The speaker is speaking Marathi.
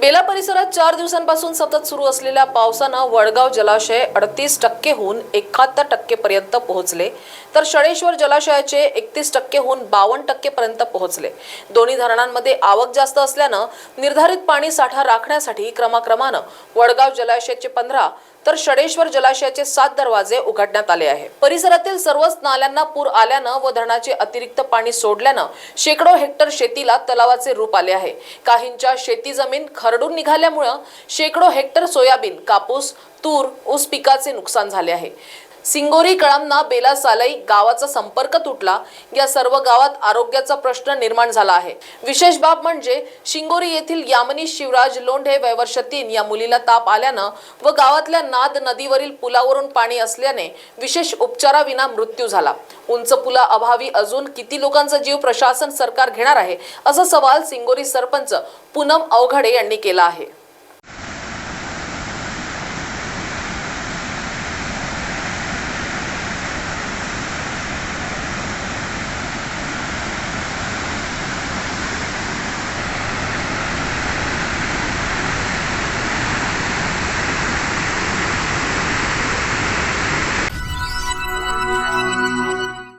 बेला परिसरात चार दिवसांपासून सतत सुरू असलेल्या पावसानं वडगाव जलाशय अडतीस टक्केहून एकाहत्तर टक्केपर्यंत पोहोचले. तर शळेश्वर जलाशयाचे एकतीस टक्केहून बावन्न टक्केपर्यंत पोहोचले. दोन्ही धरणांमध्ये आवक जास्त असल्यानं निर्धारित पाणी साठा राखण्यासाठी क्रमाक्रमानं वडगाव जलाशयाचे पंधरा तर षडेश्वर जलाशयाचे सात दरवाजे उघडण्यात आले आहे. परिसरातील सर्वच नाल्यांना पूर आल्यानं व धरणाचे अतिरिक्त पाणी सोडल्यानं शेकडो हेक्टर शेतीला तलावाचे रूप आले आहे. काहींच्या शेती जमीन खरडून निघाल्यामुळं शेकडो हेक्टर सोयाबीन कापूस तूर ऊस पिकाचे नुकसान झाले आहे. सिंगोरी कळमना बेला सालई गावाचा संपर्क तुटला. या सर्व गावात आरोग्याचा प्रश्न निर्माण झाला आहे. विशेष बाब म्हणजे शिंगोरी येथील यामनी शिवराज लोंढे वयवर्ष तीन या मुलीला ताप आल्यानं व गावातल्या नाद नदीवरील पुलावरून पाणी असल्याने विशेष उपचाराविना मृत्यू झाला. उंच पुला अभावी अजून किती लोकांचा जीव प्रशासन सरकार घेणार आहे असा सवाल सिंगोरी सरपंच पूनम अवघडे यांनी केला आहे.